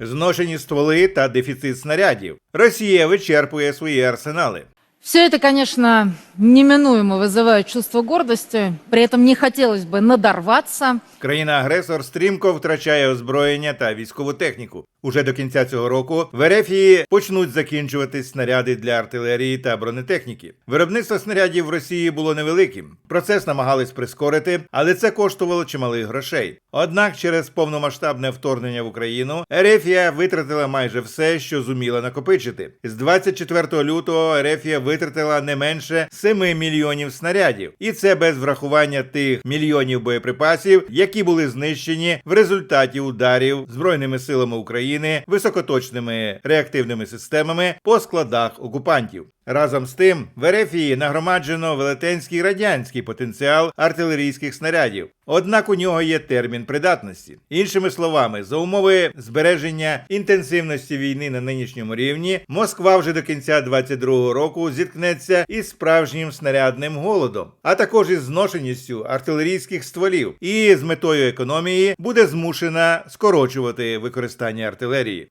Зношені стволи та дефіцит снарядів. Росія вичерпує свої арсенали. Все это, конечно, неминуемо вызывает чувство гордости. При этом не хотелось бы надорваться. Країна-агресор стрімко втрачає озброєння та військову техніку. Уже до кінця цього року в Ерефії почнуть закінчуватись снаряди для артилерії та бронетехніки. Виробництво снарядів в Росії було невеликим. Процес намагались прискорити, але це коштувало чималих грошей. Однак, через повномасштабне вторгнення в Україну Ерефія витратила майже все, що зуміла накопичити. З 24 лютого Ерефія витратила не менше 7 мільйонів снарядів, і це без врахування тих мільйонів боєприпасів, які були знищені в результаті ударів збройними силами України високоточними реактивними системами по складах окупантів. Разом з тим, в Ерефії нагромаджено велетенський радянський потенціал артилерійських снарядів. Однак у нього є термін придатності. Іншими словами, за умови збереження інтенсивності війни на нинішньому рівні, Москва вже до кінця 22-го року зіткнеться із справжнім снарядним голодом, а також із зношеністю артилерійських стволів, і з метою економії буде змушена скорочувати використання артилерії.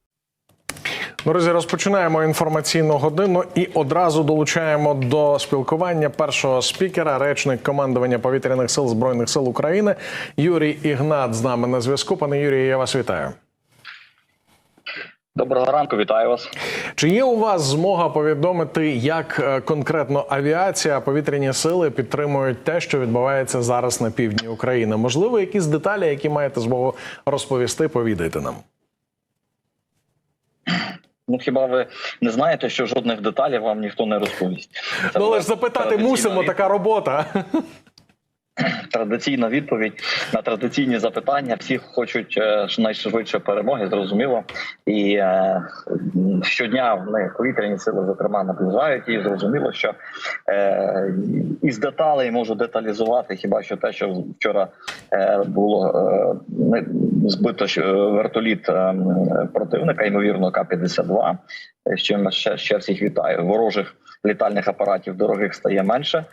Друзі, розпочинаємо інформаційну годину і одразу долучаємо до спілкування першого спікера, речник командування повітряних сил збройних сил України Юрій Ігнат з нами на зв'язку. Пане Юрію, я вас вітаю. Доброго ранку, вітаю вас. Чи є у вас змога повідомити, як е, конкретно авіація, повітряні сили підтримують те, що відбувається зараз на півдні України? Можливо, якісь деталі, які маєте змогу розповісти, повідайте нам. Ну хіба ви не знаєте, що жодних деталей вам ніхто не розповість? Це Ну, але ж запитати мусимо, від- така робота. традиційна відповідь на традиційні запитання. Всі хочуть е, найшвидше перемоги, зрозуміло. І е, щодня вони повітряні сили, зокрема, наближають і зрозуміло, що е, із деталей можу деталізувати хіба що те, що вчора е, було е, збито вертоліт е, противника, ймовірно, К-52, з чим ще, ще всіх вітаю. Ворожих літальних апаратів дорогих стає менше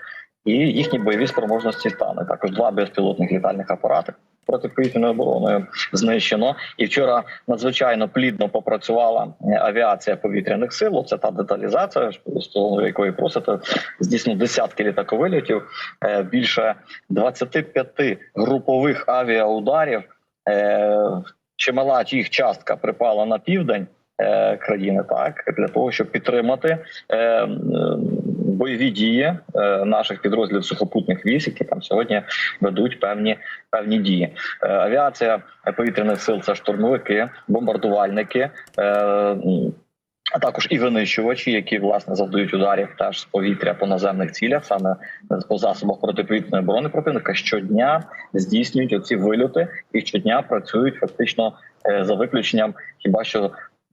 і їхні бойові спроможності стане. Також два безпілотних літальних апарати протиповітряною обороною знищено. І вчора надзвичайно плідно попрацювала е, авіація повітряних сил. Це та деталізація, стосовно якої просите здійснено десятки літаковильотів, е, більше 25 групових авіаударів. Е, Чимала їх частка припала на південь країни, так для того, щоб підтримати бойові дії наших підрозділів сухопутних військ, які там сьогодні ведуть певні певні дії. Е, Авіація повітряних сил це штурмовики, бомбардувальники. е, А також і винищувачі, які власне завдають ударів теж з повітря по наземних цілях, саме по засобах протиповітряної оборони противника, щодня здійснюють оці вильоти і щодня працюють фактично е, за виключенням хіба що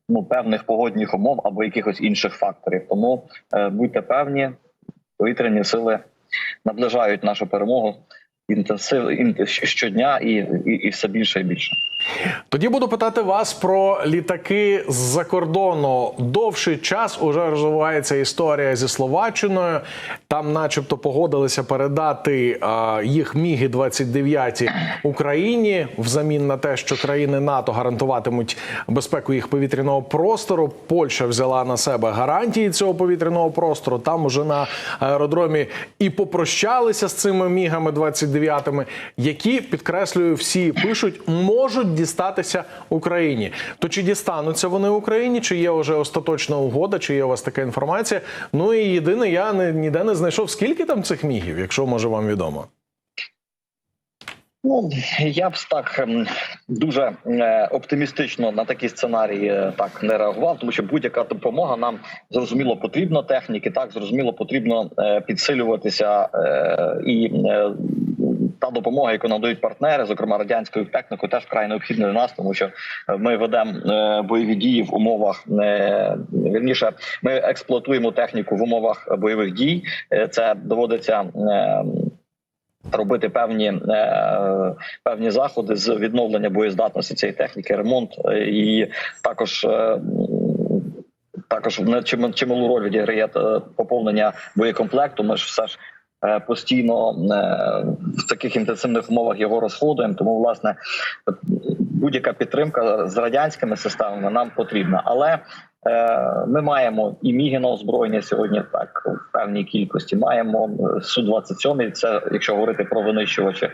ну певних погодних умов або якихось інших факторів. Тому будьте певні, повітряні сили наближають нашу перемогу інтенсив ін- щодня і, і, і все більше і більше. Тоді буду питати вас про літаки з-за кордону. Довший час уже розвивається історія зі Словаччиною. Там, начебто, погодилися передати їх міги 29 Україні взамін на те, що країни НАТО гарантуватимуть безпеку їх повітряного простору. Польща взяла на себе гарантії цього повітряного простору. Там уже на аеродромі і попрощалися з цими мігами 29-ми, які підкреслюю, всі пишуть, можуть дістатися Україні. То чи дістануться вони Україні? Чи є вже остаточна угода? Чи є у вас така інформація? Ну і єдине, я ніде не знайшов скільки там цих мігів, якщо може вам відомо. Ну я б так ем, дуже е, оптимістично на такі сценарії е, так не реагував, тому що будь-яка допомога нам зрозуміло потрібно техніки. Так зрозуміло потрібно е, підсилюватися і. Та допомога, яку надають партнери, зокрема радянською технікою, теж вкрай необхідна для нас, тому що е, ми ведемо е, бойові дії в умовах е, вірніше. Ми експлуатуємо техніку в умовах бойових дій. Це доводиться робити певні певні заходи з відновлення боєздатності цієї техніки, ремонт і також. також чим- чималу роль відіграє поповнення боєкомплекту. Ми ж все ж постійно е, в таких інтенсивних умовах його розходуємо. Тому власне будь-яка підтримка з радянськими системами нам потрібна, але е, ми маємо і міги на озброєння сьогодні так в певній кількості. Маємо су 27 Це якщо говорити про винищувачі.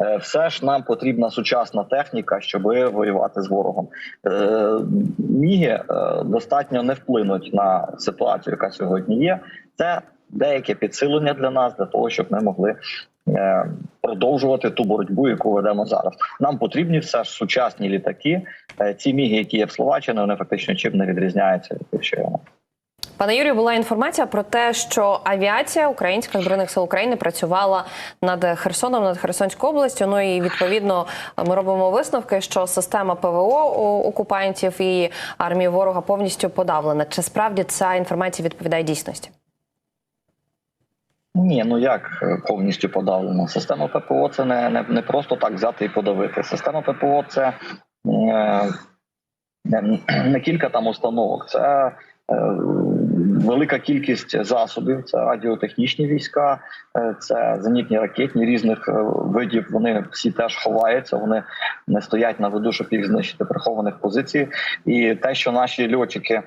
Е, Все ж нам потрібна сучасна техніка, щоб воювати з ворогом. Е, Міги е, достатньо не вплинуть на ситуацію, яка сьогодні є. Це деяке підсилення для нас, для того, щоб ми могли е, продовжувати ту боротьбу, яку ведемо зараз. Нам потрібні все ж сучасні літаки. Е, Ці міги, які є в Словаччині, вони фактично чим не відрізняються від тих, що є. Пане Юрію, була інформація про те, що авіація українських збройних сил України працювала над Херсоном, над Херсонською областю. Ну і відповідно ми робимо висновки, що система ПВО у окупантів і армії ворога повністю подавлена. Чи справді ця інформація відповідає дійсності? Ні, ну як е, повністю подавлено? Система ППО це не, не, не просто так взяти і подавити. Система ППО це е, не, кілька там установок, це е, велика кількість засобів, це радіотехнічні війська, е, це зенітні ракетні різних е, видів. Вони всі теж ховаються, вони не стоять на виду, щоб їх знищити прихованих позицій. І те, що наші льотчики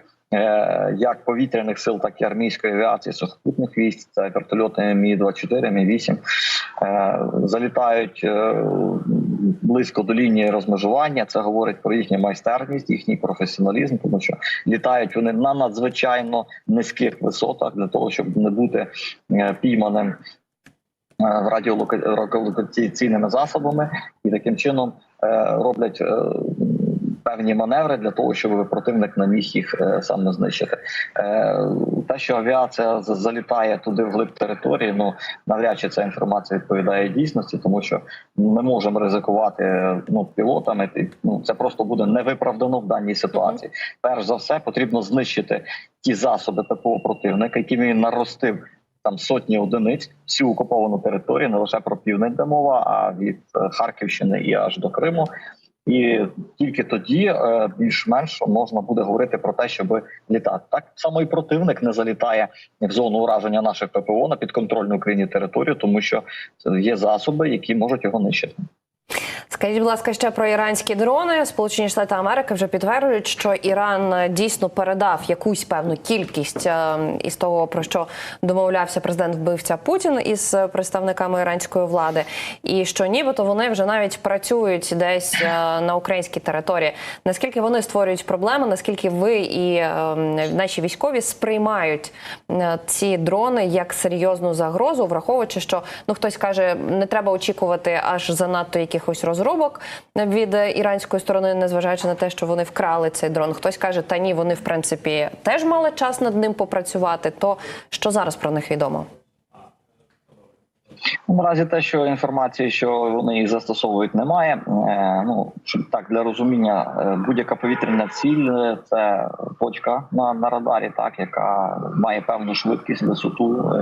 як повітряних сил, так і армійської авіації, сухопутних військ, це вертольоти Мі 24 Мі 8 е, залітають е, близько до лінії розмежування. Це говорить про їхню майстерність, їхній професіоналізм, тому що літають вони на надзвичайно низьких висотах для того, щоб не бути е, пійманим е, радіолокаційними засобами, і таким чином е, роблять е, певні маневри для того, щоб противник не міг їх е, саме знищити. Е, Те, що авіація залітає туди в глиб території, ну навряд чи ця інформація відповідає дійсності, тому що не можемо ризикувати е, ну пілотами. Ну це просто буде невиправдано в даній ситуації. Перш за все, потрібно знищити ті засоби ППО противника, які він наростив. Там сотні одиниць всю окуповану територію, не лише про південь де мова, а від Харківщини і аж до Криму. І тільки тоді е, більш-менш можна буде говорити про те, щоб літати. Так само і противник не залітає в зону ураження наших ППО на підконтрольну Україні територію, тому що є засоби, які можуть його нищити. Скажіть, будь ласка, ще про іранські дрони. Сполучені Штати Америки вже підтверджують, що Іран е, дійсно передав якусь певну кількість е, із того, про що домовлявся президент вбивця Путін із представниками іранської влади, і що нібито вони вже навіть працюють десь е, на українській території. Наскільки вони створюють проблеми? Наскільки ви і наші військові сприймають ці дрони як серйозну загрозу, враховуючи, що ну хтось каже, не треба очікувати аж занадто якихось розробок від е, іранської сторони, незважаючи на те, що вони вкрали цей дрон. Хтось каже, та ні, вони в принципі теж мали час над ним попрацювати. То що зараз про них відомо? Наразі те, що інформації, що вони їх застосовують, немає. Е, ну так для розуміння, е, будь-яка повітряна ціль е, це точка на, на радарі, так яка має певну швидкість, висоту.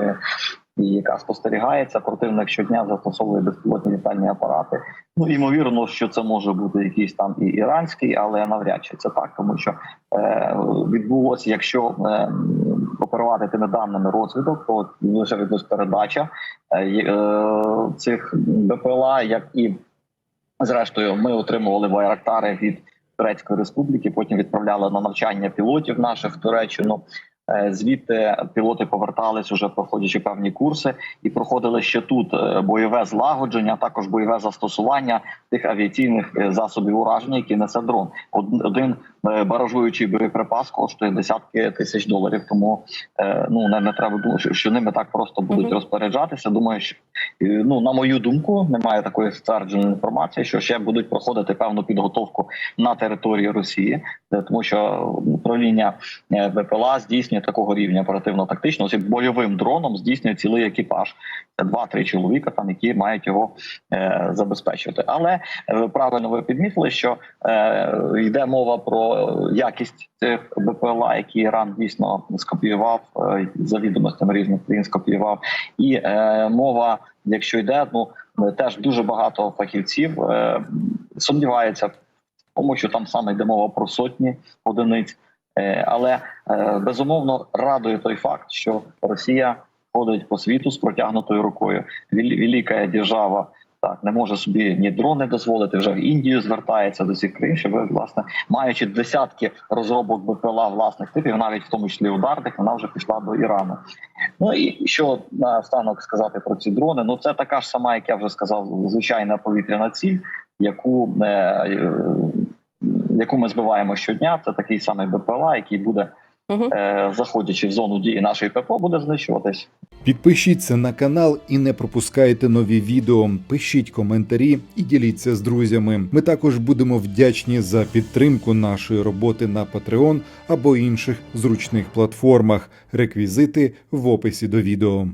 І яка спостерігається, противник щодня застосовує безпілотні літальні апарати. Ну ймовірно, що це може бути якийсь там і іранський, але навряд чи це так, тому що е, відбулося, якщо е, оперувати тими даними розвідок, то лише відбулась передача е, е, цих БПЛА, як і зрештою, ми отримували байрактари від Турецької республіки. Потім відправляли на навчання пілотів наших в Туреччину. Е, Звідти пілоти повертались уже проходячи певні курси і проходили ще тут е, бойове злагодження, також бойове застосування тих авіаційних е, засобів ураження, які несе дрон. Один баражуючий боєприпас коштує десятки тисяч доларів. Тому е, ну не, не треба думати, що- ними так просто будуть розпоряджатися. Думаю, що е, ну на мою думку, немає такої ствердженої інформації, що ще будуть проходити певну підготовку на території Росії, е, тому що управління е, БПЛА здійснює такого рівня оперативно-тактичного ось бойовим дроном здійснює цілий екіпаж. Це два-три чоловіка, там які мають його е, забезпечувати. Але е, правильно ви підмітили, що е, йде мова про якість цих БПЛА, які Іран дійсно скопіював е, за відомостями різних він скопіював, і е, мова, якщо йде, ну теж дуже багато фахівців е, сумнівається тому, що там саме йде мова про сотні одиниць. Але безумовно радує той факт, що Росія ходить по світу з протягнутою рукою. Вел- Велика держава Так, не може собі ні дрони дозволити, вже в Індію звертається до цих країн, щоб власне маючи десятки розробок БПЛА власних типів, навіть в тому числі ударних, вона вже пішла до Ірану. Ну і що наостанок сказати про ці дрони? Ну це така ж сама, як я вже сказав, звичайна повітряна ціль, яку, е, е, яку ми збиваємо щодня. Це такий самий БПЛА, який буде, Е, заходячи в зону дії нашої ППО, буде знищуватись. Підпишіться на канал і не пропускайте нові відео. Пишіть коментарі і діліться з друзями. Ми також будемо вдячні за підтримку нашої роботи на Patreon або інших зручних платформах. Реквізити в описі до відео.